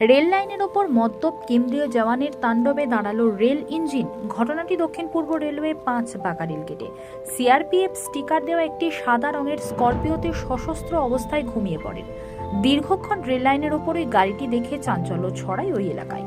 Rail লাইনের ওপর মদ্যপ কেন্দ্রীয় জওয়ানের তাণ্ডবে দাঁড়াল রেল ইঞ্জিন। ঘটনাটি দক্ষিণ পূর্ব রেলওয়ে পাঁচ বাঁকা রেলগেটে সিআরপিএফ স্টিকার দেওয়া একটি সাদা রঙের স্করপিওতে সশস্ত্র অবস্থায় ঘুমিয়ে পড়েন। দীর্ঘক্ষণ রেল লাইনের ওপর ওই গাড়িটি দেখে চাঞ্চল্য ছড়ায় ওই এলাকায়।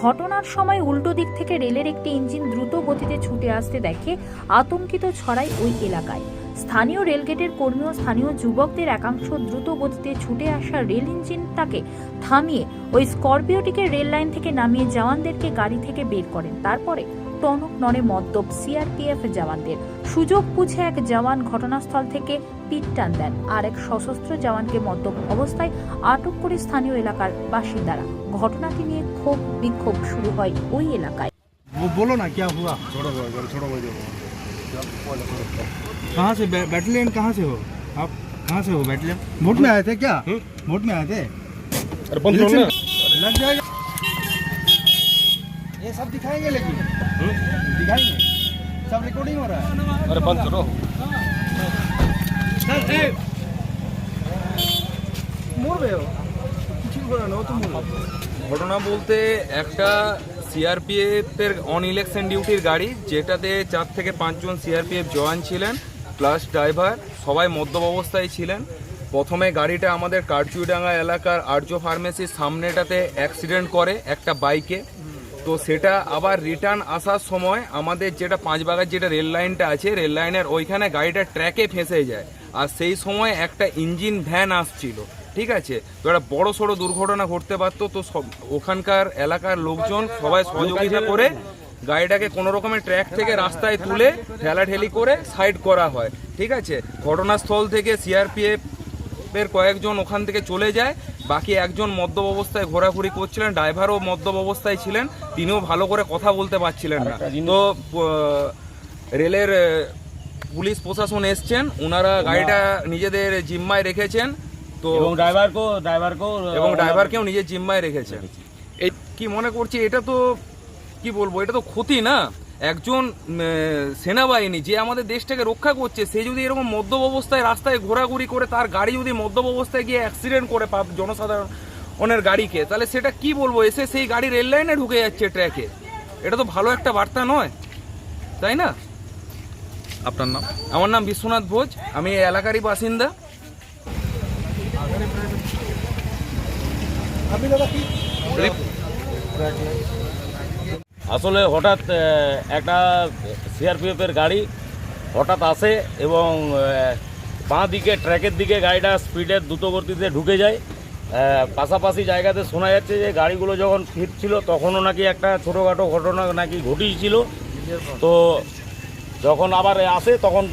ঘটনার সময় উল্টো দিক থেকে রেলের একটি ইঞ্জিন দ্রুত গতিতে ছুটে আসতে দেখে আতঙ্কিত ছড়ায় ওই এলাকায়। স্থানীয় রেলগেটের কর্মী ও স্থানীয় যুবকদের একাংশ দ্রুত গতিতে ছুটে আসা রেল ইঞ্জিনটাকে থামিয়ে ওই স্করপিওটিকে রেল লাইন থেকে নামিয়ে জওয়ানদেরকে গাড়ি থেকে বের করেন তারপরে টনক নড়ে মদ্যপ সিআরপিএফ জওয়ানদের সুযোগ বুঝে এক জওয়ান ঘটনাস্থল থেকে পিট টান দেন আর এক সশস্ত্র জওয়ানকে মদ্যপ অবস্থায় আটক করে স্থানীয় এলাকার বাসিন্দারা ঘটনাটি নিয়ে ক্ষোভ বিক্ষোভ শুরু হয় ওই এলাকায় वो बोलो ना क्या हुआ छोड़ो भाई गाड़ी छोड़ो भाई देखो कहाँ से बै- बैटलियन कहाँ से हो आप कहाँ से हो बैटलियन वोट में आए थे क्या हम्म? वोट में आए थे अरे बंद करो ना लग जाएगा ये सब दिखाएंगे लेकिन हम्म? दिखाएंगे सब रिकॉर्डिंग हो रहा है अरे बंद करो মরবে ও কিছু করে না ও তো মরবে ঘটনা বলতে একটা সিআরপিএফ এর অন ইলেকশন ডিউটির গাড়ি যেটাতে চার থেকে পাঁচজন সিআরপিএফ জওয়ান ছিলেন প্লাস ড্রাইভার, সবাই মদ্যপ অবস্থায় ছিলেন। প্রথমে গাড়িটা আমাদের কারচুইডাঙ্গা এলাকার আর্য ফার্মেসির সামনেটাতে অ্যাক্সিডেন্ট করে একটা বাইকে তো সেটা আবার রিটার্ন আসার সময় আমাদের যেটা পাঁচবাগার যেটা রেল লাইনটা আছে রেল লাইনের ওইখানে গাড়িটা ট্র্যাকে ফেঁসে যায়। আর সেই সময় একটা ইঞ্জিন ভ্যান আসছিল, ঠিক আছে? তো একটা বড় সড়ো দুর্ঘটনা ঘটতে পারতো। তো সব ওখানকার এলাকার লোকজন সবাই সহযোগিতা করে গাড়িটাকে কোনো রকমের ট্র্যাক থেকে রাস্তায় তুলে ঠেলাঠেলি করে সাইড করা হয় ঠিক আছে? ঘটনাস্থল থেকে সিআরপিএফ এর কয়েকজন ওখান থেকে চলে যায় বাকি একজন মদ্যপ অবস্থায় ঘোরাঘুরি করছিলেন ড্রাইভারও মদ্যপ অবস্থায় ছিলেন তিনিও ভালো করে কথা বলতে পারছিলেন না। তো রেলের পুলিশ প্রশাসন এসছেন ওনারা গাড়িটা নিজেদের জিম্মায় রেখেছেন তো এবং ড্রাইভার কো এবং ড্রাইভারকেও নিজের জিম্মায় রেখেছেন। এই কি মনে করছি এটা তো কি বলব এটা তো ক্ষতি না? একজন সেনাবাহিনী যে আমাদের দেশটাকে রক্ষা করছে সে যদি এরকম মদ্যপ অবস্থায় রাস্তায় ঘোরাঘুরি করে তার গাড়ি যদি মদ্যপ অবস্থায় গিয়ে অ্যাক্সিডেন্ট করে পাব- জনসাধারণ জনসাধারণের গাড়িকে তাহলে সেটা কি বলব? এসে সেই গাড়ি রেল লাইনে ঢুকে যাচ্ছে ট্র্যাকে এটা তো ভালো একটা বার্তা নয় তাই না? আপনার নাম? আমার নাম বিশ্বনাথ ভোজ আমি এই এলাকারই বাসিন্দা। আসলে হঠাৎ একটা সিআরপিএফ এর গাড়ি হঠাৎ আসে এবং বাঁ দিকে, ট্র্যাকের দিকে গাড়িটা স্পিডে দ্রুত গতিতে ঢুকে যায়। পাশাপাশি জায়গাতে শোনা যাচ্ছে যে গাড়িগুলো যখন ফিরছিল তখনও নাকি একটা ছোটোখাটো ঘটনা নাকি ঘটিয়েছিল। তো যখন আবার আসে তখন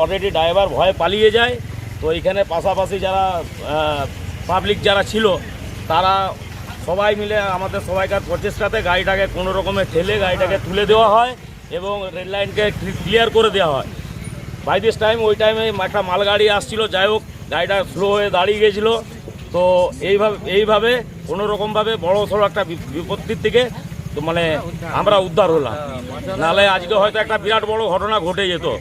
অলরেডি ড্রাইভার ভয়ে পালিয়ে যায়। তো এখানে পাশাপাশি যারা পাবলিক যারা ছিল, তারা সবাই মিলে আমাদের সবাইকার প্রচেষ্টাতে গাড়িটাকে কোনো রকমে ঠেলে গাড়িটাকে তুলে দেওয়া হয় এবং রেল লাইনকে ক্লিয়ার করে দেওয়া হয়। বাই দিস টাইম ওই টাইমে একটা মালগাড়ি আসছিল, যাই হোক, গাড়িটা স্লো হয়ে দাঁড়িয়ে গেছিল। তো এইভাবে এইভাবে, কোনো রকমভাবে বড় সড়ো একটা বিপত্তির থেকে তো মানে আমরা উদ্ধার হলাম। নাহলে আজকে হয়তো একটা বিরাট বড় ঘটনা ঘটে যেত।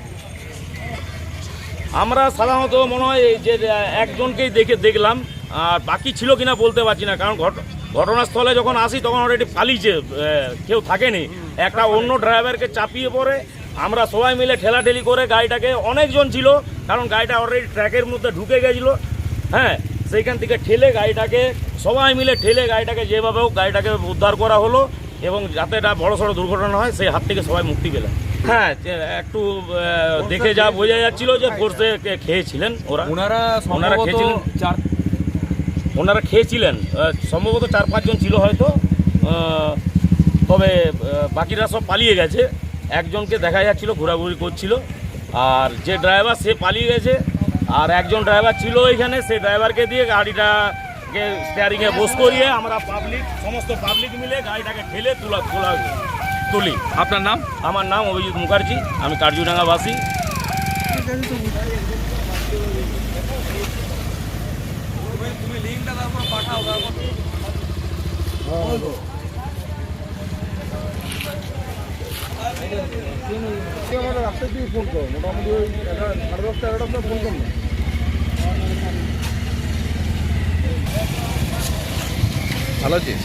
আমরা সাধারণত মনে হয় যে একজনকেই দেখে দেখলাম, আর বাকি ছিল কিনা বলতে পারছি না, কারণ ঘট- ঘটনাস্থলে যখন আসি তখন অলরেডি পালিয়েছে কেউ থাকেনি। একটা অন্য ড্রাইভারকে চাপিয়ে পড়ে আমরা সবাই মিলে ঠেলাঠেলি করে গাড়িটাকে অনেকজন ছিল কারণ গাড়িটা অলরেডি ট্র্যাকের মধ্যে ঢুকে গেছিল। হ্যাঁ সেইখান থেকে ঠেলে গাড়িটাকে সবাই মিলে ঠেলে গাড়িটাকে যেভাবে হোক গাড়িটাকে উদ্ধার করা হলো এবং যাতে এটা বড় সড়ো দুর্ঘটনা হয় সেই হাত থেকে সবাই মুক্তি পেলেন হ্যাঁ একটু দেখে যা বোঝা যাচ্ছিল যে ফোর্সে খেয়েছিলেন ওরা। ওনারা ওনারা খেয়েছিলেন? চার ওনারা খেয়েছিলেন। সম্ভবত চার পাঁচজন ছিল হয়তো। তবে বাকিরা সব পালিয়ে গেছে। একজনকে দেখা যাচ্ছিল ঘোরাঘুরি করছিল। আর যে ড্রাইভার সে পালিয়ে গেছে। আর একজন ড্রাইভার ছিল এখানে সেই ড্রাইভারকে দিয়ে গাড়িটাকে স্টিয়ারিংয়ে বস করিয়ে আমরা পাবলিক সমস্ত পাবলিক মিলে গাড়িটাকে ঠেলে তোলা তোলা তুলি। আপনার নাম? আমার নাম অভিজিৎ মুখার্জি আমি কার্জুডাঙ্গাবাসী আমাদের রাস্তার দিকে ফোন করো। মোটামুটি ওই সাড়ে দশটা এগারোটা ফোন করো ভালো আছিস?